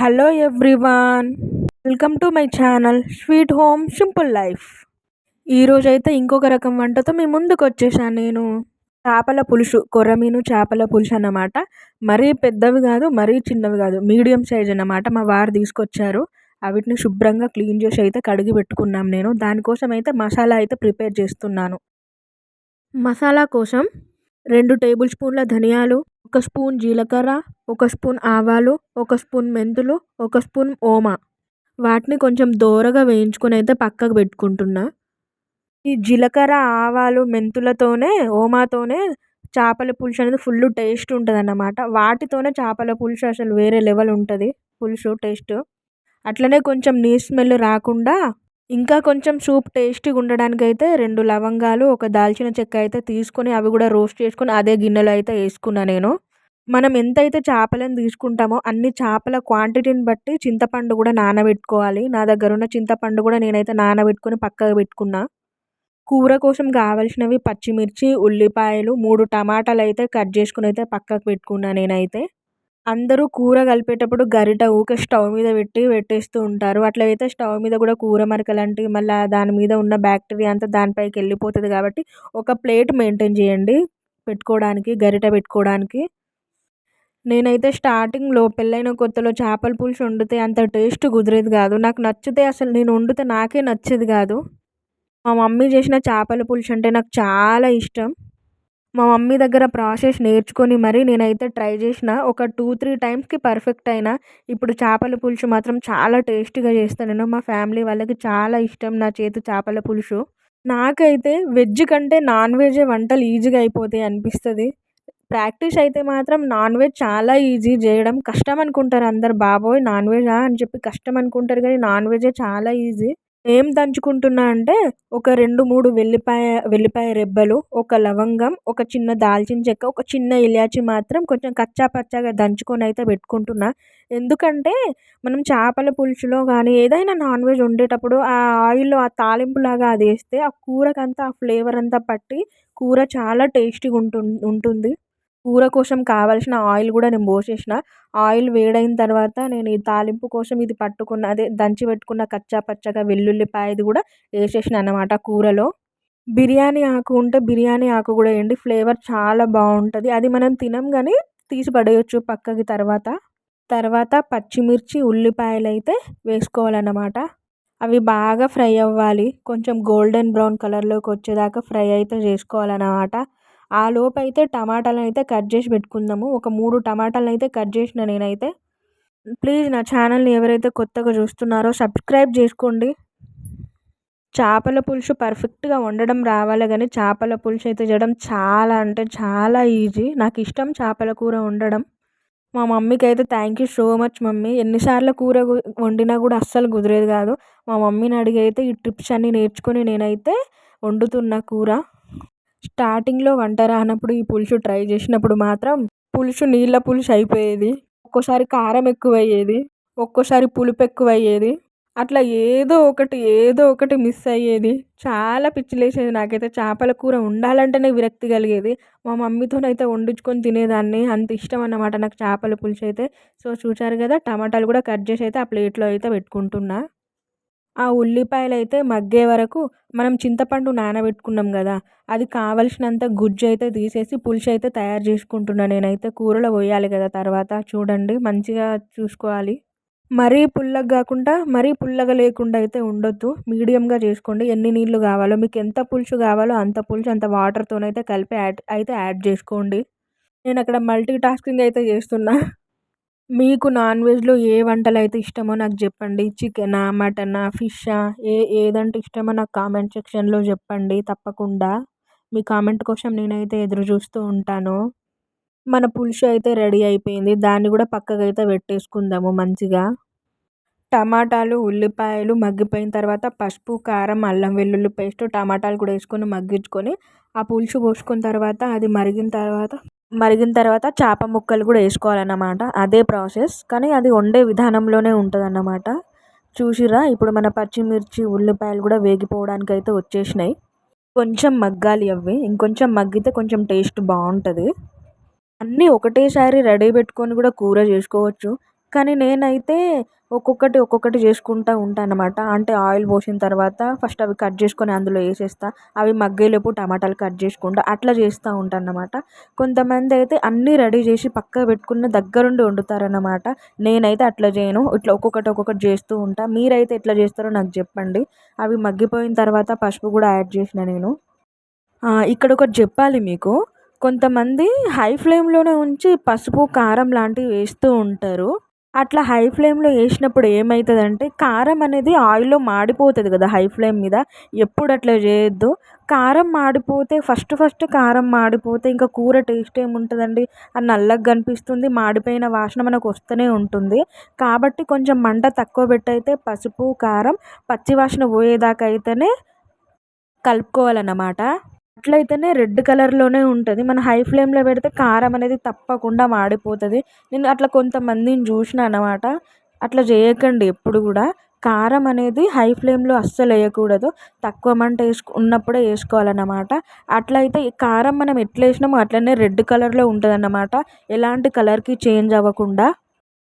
Hello everyone welcome to my channel sweet home simple life ఈరోజైతే ఇంకొక రకం వంటతో మీ ముందుకు వచ్చేసాను నేను. చేపల పులుసు కొర్రమీను చేపల పులుసు అన్నమాట. మరీ పెద్దవి కాదు మరీ చిన్నవి కాదు మీడియం సైజ్ అన్నమాట మా వారు తీసుకొచ్చారు. అవిటిని శుభ్రంగా క్లీన్ చేసి అయితే కడిగి పెట్టుకున్నాం నేను. దానికోసం అయితే మసాలా అయితే ప్రిపేర్ చేస్తున్నాను. మసాలా కోసం రెండు టేబుల్ స్పూన్ల ధనియాలు ఒక స్పూన్ జీలకర్ర ఒక స్పూన్ ఆవాలు ఒక స్పూన్ మెంతులు ఒక స్పూన్ ఓమా. వాటిని కొంచెం దోరగా వేయించుకొని అయితే పక్కకు పెట్టుకుంటున్నా. ఈ జీలకర్ర ఆవాలు మెంతులతోనే ఓమాతోనే చేపల పులుసు అనేది ఫుల్ టేస్ట్ ఉంటుంది అన్నమాట వాటితోనే చేపల పులుసు అసలు వేరే లెవెల్ ఉంటుంది. పులుసు టేస్ట్. అట్లనే కొంచెం నీ స్మెల్ రాకుండా ఇంకా కొంచెం సూప్ టేస్టీగా ఉండడానికి అయితే రెండు లవంగాలు ఒక దాల్చిన చెక్క అయితే తీసుకొని అవి కూడా రోస్ట్ చేసుకొని అదే గిన్నెలో అయితే వేసుకున్నా నేను. మనం ఎంతైతే చేపలను తీసుకుంటామో అన్ని చేపల క్వాంటిటీని బట్టి చింతపండు కూడా నానబెట్టుకోవాలి. నా దగ్గర ఉన్న చింతపండు కూడా నేనైతే నానబెట్టుకొని పక్కకు పెట్టుకున్నా. కూర కోసం కావాల్సినవి పచ్చిమిర్చి ఉల్లిపాయలు మూడు టమాటాలు అయితే కట్ చేసుకుని అయితే పక్కకు పెట్టుకున్నా నేనైతే. అందరూ కూర కలిపేటప్పుడు గరిట ఊకే స్టవ్ మీద పెట్టి పెట్టేస్తూ ఉంటారు. అట్లా అయితే స్టవ్ మీద కూడా కూర మరకలాంటివి మళ్ళీ దాని మీద ఉన్న బ్యాక్టీరియా అంతా దానిపైకి వెళ్ళిపోతుంది కాబట్టి ఒక ప్లేట్ మెయింటైన్ చేయండి పెట్టుకోవడానికి గరిట పెట్టుకోవడానికి. నేనైతే స్టార్టింగ్లో పెళ్ళైన కొత్తలో చేపల పులుసు వండితే అంత టేస్ట్ కుదిరేది కాదు. నాకు నచ్చితే అసలు నేను వండితే నాకే నచ్చేది కాదు. మా మమ్మీ చేసిన చేపల పులుసు అంటే నాకు చాలా ఇష్టం. మా మమ్మీ దగ్గర ప్రాసెస్ నేర్చుకొని మరి నేనైతే ట్రై చేసిన ఒక టూ త్రీ టైమ్స్కి పర్ఫెక్ట్ అయినా ఇప్పుడు చేపల పులుసు మాత్రం చాలా టేస్టీగా చేస్తాను. నేను మా ఫ్యామిలీ వాళ్ళకి చాలా ఇష్టం నా చేతి చేపల పులుసు. నాకైతే వెజ్ కంటే నాన్ వెజ్ వంటలు ఈజీగా అయిపోతాయి అనిపిస్తుంది. ప్రాక్టీస్ అయితే మాత్రం నాన్ వెజ్ చాలా ఈజీ చేయడం కష్టం అనుకుంటారు అందరు. బాబోయ్ నాన్ వెజా? అని చెప్పి కష్టం అనుకుంటారు కానీ నాన్ వెజే చాలా ఈజీ. ఏం దంచుకుంటున్నా అంటే ఒక రెండు మూడు వెల్లిపాయ వెల్లిపాయ రెబ్బలు ఒక లవంగం ఒక చిన్న దాల్చిన చెక్క ఒక చిన్న ఇలాచి మాత్రం కొంచెం కచ్చా పచ్చాగా దంచుకొని అయితే పెట్టుకుంటున్నా. ఎందుకంటే మనం చేపల పులుసులో కానీ ఏదైనా నాన్ వెజ్ వండేటప్పుడు ఆ ఆయిల్లో ఆ తాలింపులాగా అది వేస్తే ఆ కూరకంతా ఆ ఫ్లేవర్ అంతా పట్టి కూర చాలా టేస్టీగా ఉంటు ఉంటుంది. కూర కోసం కావాల్సిన ఆయిల్ కూడా నేను పోసేసిన. ఆయిల్ వేడైన తర్వాత నేను ఈ తాలింపు కోసం ఇది పట్టుకున్న అదే దంచి పెట్టుకున్న కచ్చా పచ్చగా వెల్లుల్లిపాయది కూడా వేసేసిన అనమాట కూరలో. బిర్యానీ ఆకు ఉంటే బిర్యానీ ఆకు కూడా వేయండి. ఫ్లేవర్ చాలా బాగుంటుంది. అది మనం తినం కానీ తీసి పడేయచ్చు పక్కకి తర్వాత. తర్వాత పచ్చిమిర్చి ఉల్లిపాయలు అయితే వేసుకోవాలన్నమాట. అవి బాగా ఫ్రై అవ్వాలి. కొంచెం గోల్డెన్ బ్రౌన్ కలర్లోకి వచ్చేదాకా ఫ్రై అయితే చేసుకోవాలన్నమాట. ఆ లోపు అయితే టమాటాలను అయితే కట్ చేసి పెట్టుకుందాము. ఒక మూడు టమాటాలను అయితే కట్ చేసిన నేనైతే. ప్లీజ్ నా ఛానల్ని ఎవరైతే కొత్తగా చూస్తున్నారో సబ్స్క్రైబ్ చేసుకోండి. చేపల పులుసు పర్ఫెక్ట్గా వండడం రావాలి కానీ చేపల పులుసు అయితే చేయడం చాలా అంటే చాలా ఈజీ. నాకు ఇష్టం చేపల కూర వండడం. మా మమ్మీకి అయితే thank you so much mummy. ఎన్నిసార్లు కూర వండినా కూడా అస్సలు కుదిరేది కాదు. మా మమ్మీని అడిగి అయితే ఈ టిప్స్ అన్నీ నేర్చుకొని నేనైతే వండుతున్న కూర. స్టార్టింగ్లో వంట రానప్పుడు ఈ పులుసు ట్రై చేసినప్పుడు మాత్రం పులుసు నీళ్ళ పులుసు అయిపోయేది. ఒక్కోసారి కారం ఎక్కువ అయ్యేది ఒక్కోసారి పులుపు ఎక్కువ అయ్యేది అట్లా ఏదో ఒకటి ఏదో ఒకటి మిస్ అయ్యేది. చాలా పిచ్చిలేసేది నాకైతే. చేపల కూర ఉండాలంటేనే విరక్తి కలిగేది. మా మమ్మీతోనైతే వండించుకొని తినేదాన్ని. అంత ఇష్టం అన్నమాట నాకు చేపల పులుసు అయితే సో చూసారు కదా టమాటాలు కూడా కట్ చేసి అయితే ఆ ప్లేట్లో అయితే పెట్టుకుంటున్నా. ఆ ఉల్లిపాయలు అయితే మగ్గే వరకు మనం చింతపండు నానబెట్టుకున్నాం కదా అది కావలసినంత గుజ్జు అయితే తీసేసి పులుసు అయితే తయారు చేసుకుంటున్నాను నేనైతే. కూరలో పోయాలి కదా తర్వాత. చూడండి మంచిగా చూసుకోవాలి. మరీ పుల్లగా కాకుండా మరీ పుల్లగా లేకుండా అయితే ఉండొద్దు. మీడియంగా చేసుకోండి. ఎన్ని నీళ్ళు కావాలో మీకు ఎంత పులుసు కావాలో అంత పులుసు అంత వాటర్తోనైతే కలిపి యాడ్ అయితే యాడ్ చేసుకోండి. నేను అక్కడ మల్టీ టాస్కింగ్ అయితే చేస్తున్నా. మీకు నాన్ వెజ్లో ఏ వంటలు అయితే ఇష్టమో నాకు చెప్పండి. చికెనా మటనా ఫిషా ఏ ఏదంటే ఇష్టమో నాకు కామెంట్ సెక్షన్లో చెప్పండి తప్పకుండా. మీ కామెంట్ కోసం నేనైతే ఎదురు చూస్తూ ఉంటాను. మన పులుసు అయితే రెడీ అయిపోయింది. దాన్ని కూడా పక్కకు అయితే పెట్టేసుకుందాము మంచిగా. టమాటాలు ఉల్లిపాయలు మగ్గిపోయిన తర్వాత పసుపు కారం అల్లం వెల్లుల్లి పేస్ట్ టమాటాలు కూడా వేసుకొని మగ్గించుకొని ఆ పులుసు పోసుకున్న తర్వాత అది మరిగిన తర్వాత మరిగిన తర్వాత చేప ముక్కలు కూడా వేసుకోవాలన్నమాట. అదే ప్రాసెస్. కానీ అది వండే విధానంలోనే ఉంటుంది అన్నమాట చూసిరా ఇప్పుడు మన పచ్చిమిర్చి ఉల్లిపాయలు కూడా వేగిపోవడానికి అయితే వచ్చేసినాయి. కొంచెం మగ్గాలి అవి ఇంకొంచెం మగ్గితే కొంచెం టేస్ట్ బాగుంటుంది. అన్నీ ఒకటేసారి రెడీ పెట్టుకొని కూడా కూర చేసుకోవచ్చు. కానీ నేనైతే ఒక్కొక్కటి ఒక్కొక్కటి చేసుకుంటూ ఉంటాను అన్నమాట. అంటే ఆయిల్ పోసిన తర్వాత ఫస్ట్ అవి కట్ చేసుకొని అందులో వేసేస్తా. అవి మగ్గేలోపు టమాటాలు కట్ చేసుకుంటా. అట్లా చేస్తూ ఉంటాను అన్నమాట. కొంతమంది అయితే అన్నీ రెడీ చేసి పక్క పెట్టుకున్న దగ్గరుండి వండుతారన్నమాట నేనైతే అట్లా చేయను. ఇట్లా ఒక్కొక్కటి ఒక్కొక్కటి చేస్తూ ఉంటా. మీరైతే ఎట్లా చేస్తారో నాకు చెప్పండి. అవి మగ్గిపోయిన తర్వాత పసుపు కూడా యాడ్ చేసిన నేను. ఇక్కడ ఒకటి చెప్పాలి మీకు. కొంతమంది హై ఫ్లేమ్లోనే ఉంచి పసుపు కారం లాంటివి వేస్తూ ఉంటారు. అట్లా హై ఫ్లేమ్లో వేసినప్పుడు ఏమవుతుందంటే కారం అనేది ఆయిల్లో మాడిపోతుంది కదా హై ఫ్లేమ్ మీద. ఎప్పుడు అట్లా చేయొద్దు. కారం మాడిపోతే ఫస్ట్ ఫస్ట్ కారం మాడిపోతే ఇంకా కూర టేస్ట్ ఏముంటుందండి? అది నల్లగా కనిపిస్తుంది మాడిపోయిన వాసన మనకు వస్తూనే ఉంటుంది. కాబట్టి కొంచెం మంట తక్కువ పెట్టయితే పసుపు కారం పచ్చి వాసన పోయేదాకా అయితేనే కలుపుకోవాలన్నమాట. అట్లయితేనే రెడ్ కలర్లోనే ఉంటుంది. మన హై ఫ్లేమ్లో పెడితే కారం అనేది తప్పకుండా మాడిపోతుంది నేను అట్లా కొంతమందిని చూసిన అనమాట అట్లా చేయకండి ఎప్పుడు కూడా. కారం అనేది హై ఫ్లేమ్లో అస్సలు వేయకూడదు. తక్కువ మంట వేసుకు ఉన్నప్పుడే వేసుకోవాలన్నమాట. అట్లయితే కారం మనం ఎట్లా వేసినామో అట్లనే రెడ్ కలర్లో ఉంటుంది అన్నమాట ఎలాంటి కలర్కి చేంజ్ అవ్వకుండా.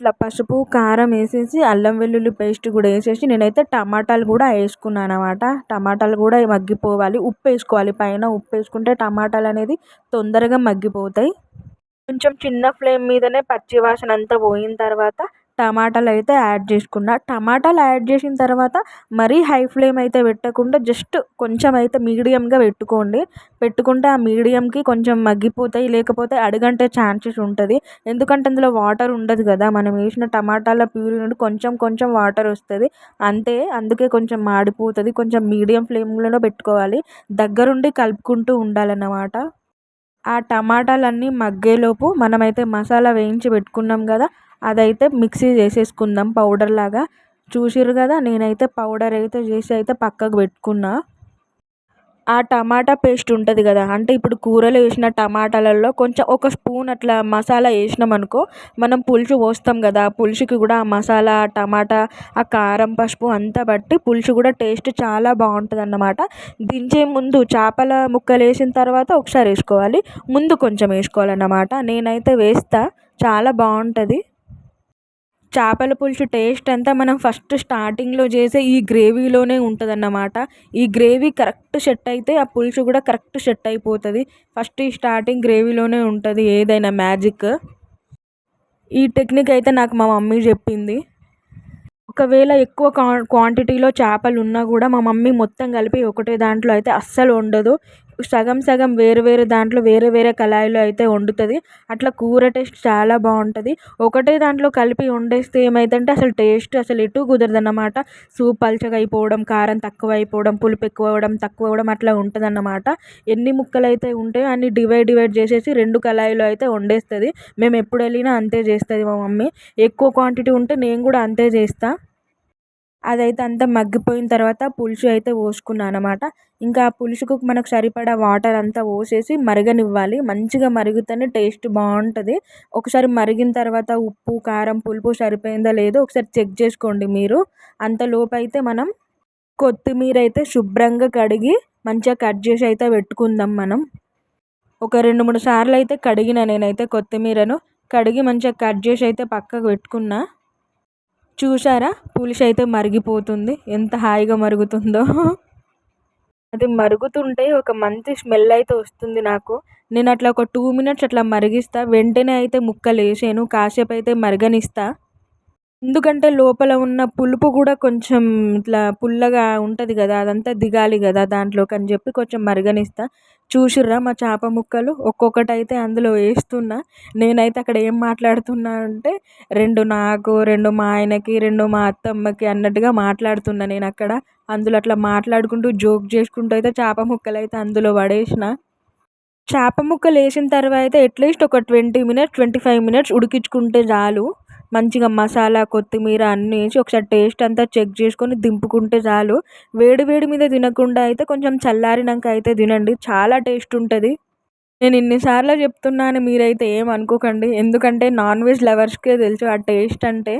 ఇట్లా పసుపు కారం వేసేసి అల్లం వెల్లుల్లి పేస్ట్ కూడా వేసేసి నేనైతే టమాటాలు కూడా వేసుకున్నాను అనమాట టమాటాలు కూడా మగ్గిపోవాలి. ఉప్పు వేసుకోవాలి. పైన ఉప్పు వేసుకుంటే టమాటాలు అనేది తొందరగా మగ్గిపోతాయి. కొంచెం చిన్న ఫ్లేమ్ మీదనే పచ్చి వాసన అంతా పోయిన తర్వాత టమాటాలు అయితే యాడ్ చేసుకున్న. టమాటాలు యాడ్ చేసిన తర్వాత మరీ హై ఫ్లేమ్ అయితే పెట్టకుండా జస్ట్ కొంచెం అయితే మీడియంగా పెట్టుకోండి. పెట్టుకుంటే ఆ మీడియంకి కొంచెం మగ్గిపోతాయి లేకపోతే అడుగంటే ఛాన్సెస్ ఉంటుంది. ఎందుకంటే అందులో వాటర్ ఉండదు కదా మనం వేసిన టమాటాల ప్యూరీ నుండి కొంచెం కొంచెం వాటర్ వస్తుంది. అంతే అందుకే కొంచెం మాడిపోతుంది. కొంచెం మీడియం ఫ్లేమ్లో పెట్టుకోవాలి. దగ్గరుండి కలుపుకుంటూ ఉండాలన్నమాట. ఆ టమాటాలన్నీ మగ్గేలోపు మనమైతే మసాలా వేయించి పెట్టుకున్నాం కదా అదైతే మిక్సీ చేసేసుకుందాం పౌడర్ లాగా. చూసిర్రు కదా నేనైతే పౌడర్ అయితే చేసి అయితే పక్కకు పెట్టుకున్నా. ఆ టమాటా పేస్ట్ ఉంటుంది కదా అంటే ఇప్పుడు కూరలో వేసిన టమాటాలలో కొంచెం ఒక స్పూన్ అట్లా మసాలా వేసినాం అనుకో మనం పులుసు పోస్తాం కదా ఆ పులుసుకి కూడా ఆ మసాలా టమాటా ఆ కారం పసుపు అంతా బట్టి పులుసు కూడా టేస్ట్ చాలా బాగుంటుంది అన్నమాట దించే ముందు చేపల ముక్కలు వేసిన తర్వాత ఒకసారి వేసుకోవాలి ముందు కొంచెం వేసుకోవాలన్నమాట. నేనైతే వేస్తా చాలా బాగుంటుంది. చేపల పులుసు టేస్ట్ అంతా మనం ఫస్ట్ స్టార్టింగ్లో చేసే ఈ గ్రేవీలోనే ఉంటుంది అన్నమాట ఈ గ్రేవీ కరెక్ట్ సెట్ అయితే ఆ పులుసు కూడా కరెక్ట్ సెట్ అయిపోతుంది. ఫస్ట్ ఈ స్టార్టింగ్ గ్రేవీలోనే ఉంటుంది ఏదైనా మ్యాజిక్ ఈ టెక్నిక్ అయితే నాకు మా మమ్మీ చెప్పింది. ఒకవేళ ఎక్కువ క్వాంటిటీలో చేపలు ఉన్నా కూడా మా మమ్మీ మొత్తం కలిపి ఒకటే దాంట్లో అయితే అస్సలు ఉండదు సగం సగం వేరు వేరు దాంట్లో వేరే వేరే కళాయిలో అయితే వండుతుంది. అట్లా కూర టేస్ట్ చాలా బాగుంటుంది ఒకటే దాంట్లో కలిపి వండేస్తే ఏమైందంటే అసలు టేస్ట్ అసలు ఎటు కుదరదు అన్నమాట సూప్ పల్చగా అయిపోవడం కారం తక్కువ అయిపోవడం పులుపు ఎక్కువ అవ్వడం తక్కువ అవ్వడం అట్లా ఉంటుంది అన్నమాట ఎన్ని ముక్కలు అయితే ఉంటాయో అన్ని డివైడ్ డివైడ్ చేసేసి రెండు కళాయిలో అయితే వండేస్తుంది. మేము ఎప్పుడు వెళ్ళినా అంతే చేస్తుంది మా మమ్మీ. ఎక్కువ క్వాంటిటీ ఉంటే నేను కూడా అంతే చేస్తాను అదైతే అంతా మగ్గిపోయిన తర్వాత పులుసు అయితే పోసుకున్నాను అనమాట ఇంకా ఆ పులుసుకు మనకు సరిపడా వాటర్ అంతా పోసేసి మరగనివ్వాలి. మంచిగా మరిగితేనే టేస్ట్ బాగుంటుంది. ఒకసారి మరిగిన తర్వాత ఉప్పు కారం పులుపు సరిపోయిందా లేదో ఒకసారి చెక్ చేసుకోండి మీరు. అంతలోపు అయితే మనం కొత్తిమీర అయితే శుభ్రంగా కడిగి మంచిగా కట్ చేసి అయితే పెట్టుకుందాం మనం. ఒక రెండు మూడు సార్లు అయితే కడిగిన నేనైతే కొత్తిమీరను. కడిగి మంచిగా కట్ చేసి అయితే పక్కకు పెట్టుకున్నా. చూసారా? పులుసు అయితే మరిగిపోతుంది. ఎంత హాయిగా మరుగుతుందో. అది మరుగుతుంటే ఒక మంచి స్మెల్ అయితే వస్తుంది నాకు. నేను అట్లా ఒక టూ మినిట్స్ అట్లా మరిగిస్తా వెంటనే అయితే ముక్కలు వేసాను కాసేపు అయితే మరగనిస్తా. ఎందుకంటే లోపల ఉన్న పులుపు కూడా కొంచెం ఇట్లా పుల్లగా ఉంటుంది కదా అదంతా దిగాలి కదా దాంట్లోకి అని చెప్పి కొంచెం మరగనిస్తా. చూసిర్రా మా చేప ముక్కలు? ఒక్కొక్కటి అయితే అందులో వేస్తున్నా. నేనైతే అక్కడ ఏం మాట్లాడుతున్నా అంటే రెండు నాకు రెండు మా ఆయనకి రెండు మా అత్తమ్మకి అన్నట్టుగా మాట్లాడుతున్నా నేను అక్కడ. అందులో అట్లా మాట్లాడుకుంటూ జోక్ చేసుకుంటూ అయితే చేప ముక్కలు అయితే అందులో పడేసిన. చేప ముక్కలు వేసిన తర్వాత అట్లీస్ట్ ఒక twenty minutes twenty five minutes ఉడికించుకుంటే చాలు. మంచిగా మసాలా కొత్తిమీర అన్నీ వేసి ఒకసారి టేస్ట్ అంతా చెక్ చేసుకొని దింపుకుంటే చాలు. వేడి వేడి మీద తినకుండా అయితే కొంచెం చల్లారినాక అయితే తినండి. చాలా టేస్ట్ ఉంటుంది. నేను ఇన్నిసార్లు చెప్తున్నాను మీరైతే ఏం అనుకోకండి. ఎందుకంటే నాన్ వెజ్ లవర్స్కే తెలుసు ఆ టేస్ట్ అంటే.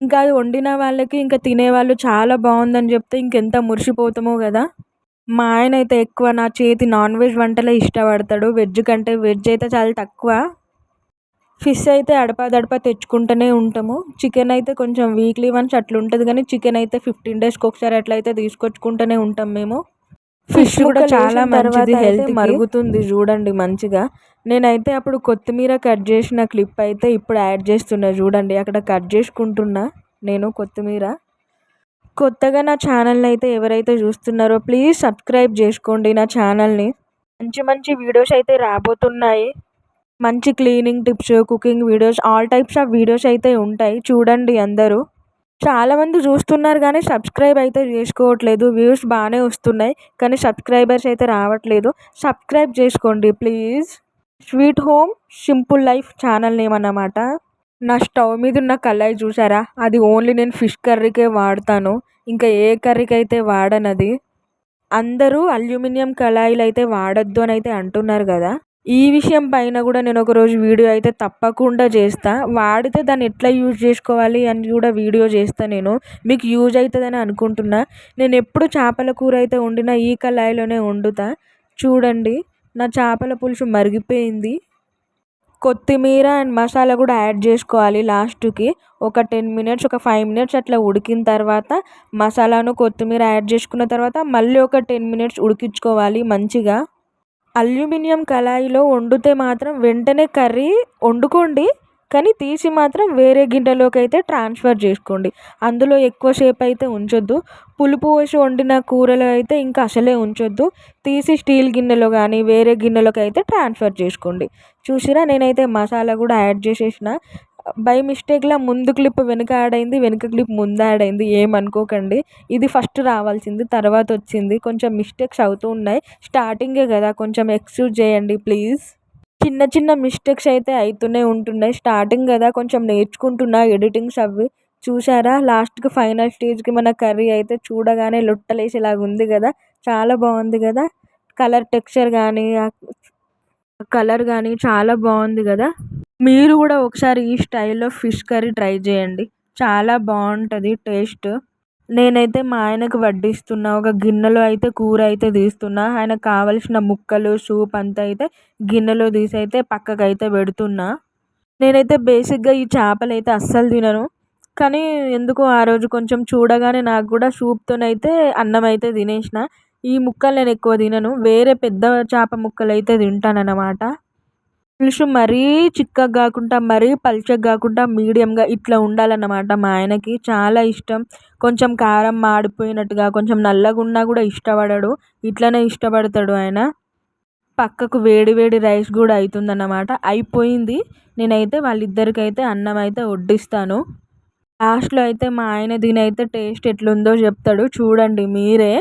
ఇంకా అది వండిన వాళ్ళకి ఇంకా తినేవాళ్ళు చాలా బాగుందని చెప్తే ఇంకెంత మురిసిపోతామో కదా. మా ఆయన అయితే ఎక్కువ నా చేతి నాన్ వెజ్ వంటలే ఇష్టపడతాడు. వెజ్ కంటే వెజ్ అయితే చాలా తక్కువ. ఫిష్ అయితే అడపాదడపా తెచ్చుకుంటూనే ఉంటాము. చికెన్ అయితే కొంచెం వీక్లీ వన్స్ అట్లా ఉంటుంది కానీ చికెన్ అయితే ఫిఫ్టీన్ డేస్కి ఒకసారి అట్లా అయితే తీసుకొచ్చుకుంటూనే ఉంటాం మేము. ఫిష్ కూడా చాలా మంచిది హెల్త్ మరుగుతుంది చూడండి మంచిగా. నేనైతే అప్పుడు కొత్తిమీర కట్ చేసిన క్లిప్ అయితే ఇప్పుడు యాడ్ చేస్తున్నా చూడండి. అక్కడ కట్ చేసుకుంటున్నా నేను కొత్తిమీర. కొత్తగా నా ఛానల్ని అయితే ఎవరైతే చూస్తున్నారో ప్లీజ్ సబ్స్క్రైబ్ చేసుకోండి నా ఛానల్ని. మంచి మంచి వీడియోస్ అయితే రాబోతున్నాయి. మంచి cleaning tips cooking videos all types of videos అయితే ఉంటాయి. చూడండి అందరూ. చాలామంది చూస్తున్నారు కానీ సబ్స్క్రైబ్ అయితే చేసుకోవట్లేదు. వ్యూస్ బాగానే వస్తున్నాయి కానీ సబ్స్క్రైబర్స్ అయితే రావట్లేదు. సబ్స్క్రైబ్ చేసుకోండి please. Sweet home simple life channel name అన్నమాట. నా స్టవ్ మీద ఉన్న కళాయి చూసారా? అది ఓన్లీ నేను ఫిష్ కర్రీకే వాడతాను. ఇంకా ఏ కర్రీకి అయితే వాడనది? అందరూ అల్యూమినియం కళాయిలు అయితే వాడద్దు అని అయితే అంటున్నారు కదా. ఈ విషయం పైన కూడా నేను ఒకరోజు వీడియో అయితే తప్పకుండా చేస్తా. వాడితే దాన్ని ఎట్లా యూజ్ చేసుకోవాలి అని కూడా వీడియో చేస్తా నేను. మీకు యూజ్ అవుతుందని అనుకుంటున్నా. నేను ఎప్పుడు చేపల కూర అయితే వండినా ఈ కళాయిలోనే వండుతా. చూడండి నా చేపల పులుసు మరిగిపోయింది. కొత్తిమీర అండ్ మసాలా కూడా యాడ్ చేసుకోవాలి లాస్ట్కి. ఒక టెన్ మినిట్స్ ఒక ఫైవ్ మినిట్స్ అట్లా ఉడికిన తర్వాత మసాలాను కొత్తిమీర యాడ్ చేసుకున్న తర్వాత మళ్ళీ ఒక టెన్ మినిట్స్ ఉడికించుకోవాలి మంచిగా. అల్యూమినియం కళాయిలో వండితే మాత్రం వెంటనే కర్రీ వండుకోండి కానీ తీసి మాత్రం వేరే గిన్నెలోకి అయితే ట్రాన్స్ఫర్ చేసుకోండి. అందులో ఎక్కువసేపు అయితే ఉంచొద్దు. పులుపు పోసి వండిన కూరలు అయితే ఇంకా అసలే ఉంచొద్దు. తీసి స్టీల్ గిన్నెలో కానీ వేరే గిన్నెలోకి అయితే ట్రాన్స్ఫర్ చేసుకోండి. చూసిరా నేనైతే మసాలా కూడా యాడ్ చేసేసిన. బై మిస్టేక్లో ముందు క్లిప్ వెనుక యాడ్ అయింది వెనుక క్లిప్ ముందు యాడ్ అయింది ఏమనుకోకండి. ఇది ఫస్ట్ రావాల్సింది తర్వాత వచ్చింది. కొంచెం మిస్టేక్స్ అవుతూ ఉన్నాయి. స్టార్టింగే కదా కొంచెం ఎక్స్క్యూజ్ చేయండి ప్లీజ్. చిన్న చిన్న మిస్టేక్స్ అయితే అవుతూనే ఉంటున్నాయి. స్టార్టింగ్ కదా కొంచెం నేర్చుకుంటున్నా ఎడిటింగ్స్ అవి. చూసారా లాస్ట్కి ఫైనల్ స్టేజ్కి మన కర్రీ అయితే చూడగానే లొట్టలేసేలాగా ఉంది కదా. చాలా బాగుంది కదా. కలర్ టెక్స్చర్ కానీ కలర్ కానీ చాలా బాగుంది కదా. మీరు కూడా ఒకసారి ఈ స్టైల్లో ఫిష్ కర్రీ ట్రై చేయండి. చాలా బాగుంటుంది టేస్ట్. నేనైతే మా ఆయనకు వడ్డిస్తున్నా. ఒక గిన్నెలో అయితే కూర అయితే తీస్తున్నా. ఆయనకు కావలసిన ముక్కలు సూప్ అంతా అయితే గిన్నెలో తీసి అయితే పక్కకు అయితే పెడుతున్నా. నేనైతే బేసిక్గా ఈ చేపలు అయితే అస్సలు తినను. కానీ ఎందుకో ఆ రోజు కొంచెం చూడగానే నాకు కూడా సూప్తోనైతే అన్నం అయితే తినేసిన. ఈ ముక్కలు నేను ఎక్కువ తినను. వేరే పెద్ద చేప ముక్కలు అయితే తింటానన్నమాట. పులుసు మరీ చిక్కగా కాకుండా మరీ పలుచగా కాకుండా మీడియంగా ఇట్లా ఉండాలన్నమాట మా ఆయనకి. చాలా ఇష్టం. కొంచెం కారం మాడిపోయినట్టుగా కొంచెం నల్లగా ఉన్నా కూడా ఇష్టపడడు. ఇట్లనే ఇష్టపడతాడు ఆయన. పక్కకు వేడి వేడి రైస్ కూడా అవుతుందన్నమాట అయిపోయింది. నేనైతే వాళ్ళిద్దరికైతే అన్నం అయితే వడ్డిస్తాను. లాస్ట్లో అయితే మా ఆయన దీని అయితే టేస్ట్ ఎట్లుందో చెప్తాడు. చూడండి మీరే.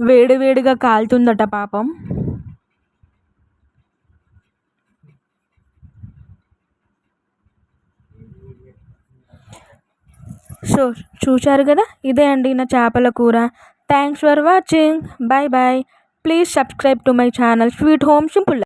వేడివేడిగా కాలుతుందట పాపం. సో చూశారు కదా? ఇదే అండి నా చేపల కూర. Thanks for watching bye bye please subscribe to my channel sweet home simple